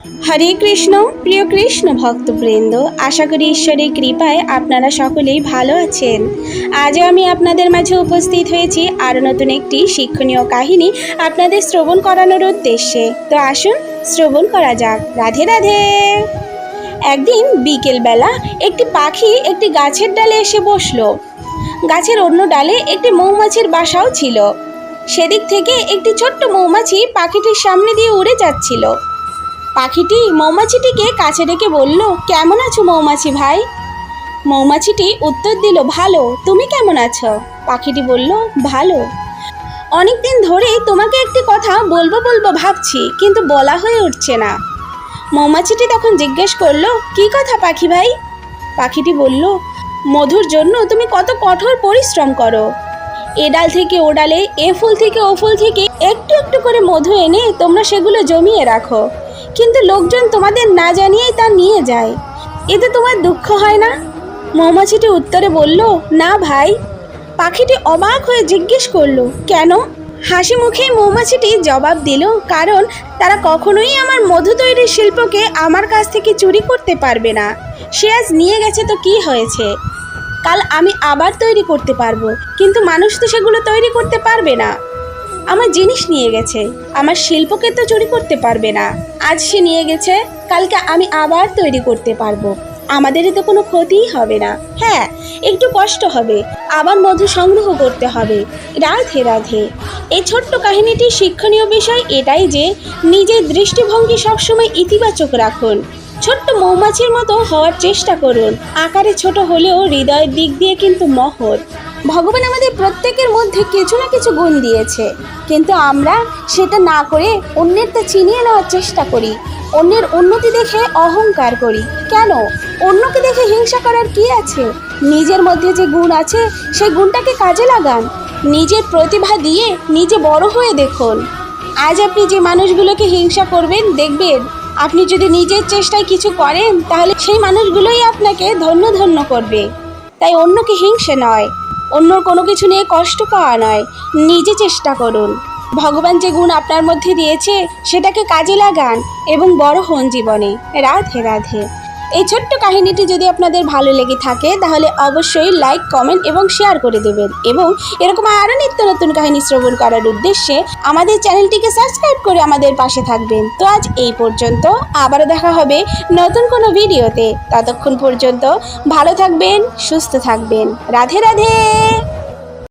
হরে কৃষ্ণ, প্রিয় কৃষ্ণ ভক্তবৃন্দ, আশা করি ঈশ্বরের কৃপায় আপনারা সকলেই ভালো আছেন। আজও আমি আপনাদের মাঝে উপস্থিত হয়েছি আরও নতুন একটি শিক্ষণীয় কাহিনী আপনাদের শ্রবণ করানোর উদ্দেশ্যে। তো আসুন, শ্রবণ করা যাক। রাধে রাধে। একদিন বিকেলবেলা একটি পাখি একটি গাছের ডালে এসে বসল। গাছের অন্য ডালে একটি মৌমাছির বাসাও ছিল। সেদিক থেকে একটি ছোট্ট মৌমাছি পাখিটির সামনে দিয়ে উড়ে যাচ্ছিল। পাখিটি মৌমাছিটিকে কাছে ডেকে বলল, কেমন আছো মৌমাছি ভাই? মৌমাছিটি উত্তর দিল, ভালো, তুমি কেমন আছো? পাখিটি বলল, ভালো। অনেক দিন ধরেই তোমাকে একটি কথা বলব বলব ভাবছি, কিন্তু বলা হয়ে উঠছে না। মৌমাছিটি তখন জিজ্ঞেস করল, কি কথা পাখি ভাই? পাখিটি বলল, মধুর জন্য তুমি কত কঠোর পরিশ্রম করো। এ ডাল থেকে ও ডালে, এ ফুল থেকে ও ফুল থেকে একটু একটু করে মধু এনে তোমরা সেগুলো জমিয়ে রাখো। কিন্তু লোকজন তোমাদের না জানিয়েই তা নিয়ে যায়। এতে তোমার দুঃখ হয় না? মৌমাছিটি উত্তরে বলল, না ভাই। পাখিটি অবাক হয়ে জিজ্ঞেস করল, কেন? হাসি মুখেই মৌমাছিটি জবাব দিল, কারণ তারা কখনোই আমার মধু তৈরির শিল্পকে আমার কাছ থেকে চুরি করতে পারবে না। সে আজ নিয়ে গেছে তো কি হয়েছে? কাল আমি আবার তৈরি করতে পারব। কিন্তু মানুষ তো সেগুলো তৈরি করতে পারবে না। আমার জিনিস নিয়ে গেছে। আমার শিল্পকে তো চুরি করতে পারবে না। আজ সে নিয়ে গেছে, কালকে আমি আবার তৈরি করতে পারব। আমাদের তো কোনো ক্ষতিই হবে না। হ্যাঁ একটু কষ্ট হবে। আবার মধু সংগ্রহ করতে হবে। রাধে রাধে। এই ছোট্ট কাহিনীটির শিক্ষণীয় বিষয় এটাই যে, নিজের দৃষ্টিভঙ্গি সবসময় ইতিবাচক রাখুন। ছোট্ট মৌমাছির মতো হওয়ার চেষ্টা করুন। আকারে ছোট হলেও হৃদয়ের দিক দিয়ে কিন্তু মহৎ। ভগবান আমাদের প্রত্যেকের মধ্যে কিছু না কিছু গুণ দিয়েছে। কিন্তু আমরা সেটা না করে অন্যের তা চিনিয়ে নেওয়ার চেষ্টা করি, অন্যের উন্নতি দেখে অহংকার করি। কেন? অন্যকে দেখে হিংসা করার কি আছে? নিজের মধ্যে যে গুণ আছে সেই গুণটাকে কাজে লাগান। নিজের প্রতিভা দিয়ে নিজে বড় হয়ে দেখুন। আজ আপনি যে মানুষগুলোকে হিংসা করবেন, দেখবেন আপনি যদি নিজের চেষ্টায় কিছু করেন, তাহলে সেই মানুষগুলোই আপনাকে ধন্য ধন্য করবে। তাই অন্যকে হিংসে নয় অন্যর কোনো কিছু নিয়ে কষ্ট পাওয়া নয়। নিজে চেষ্টা করুন। ভগবান যে গুণ আপনার মধ্যে দিয়েছে, সেটাকে কাজে লাগান এবং বড় হন জীবনে। রাধে রাধে। এই ছোট্ট কাহিনীটি যদি আপনাদের ভালো লেগে থাকে, তাহলে অবশ্যই লাইক কমেন্ট এবং শেয়ার করে দেবেন এবং এরকম আরও নিত্য নতুন কাহিনী শ্রবণ করার উদ্দেশ্যে আমাদের চ্যানেলটিকে সাবস্ক্রাইব করে আমাদের পাশে থাকবেন। তো আজ এই পর্যন্ত, আবারও দেখা হবে নতুন কোনো ভিডিওতে। ততক্ষণ পর্যন্ত ভালো থাকবেন, সুস্থ থাকবেন। রাধে রাধে!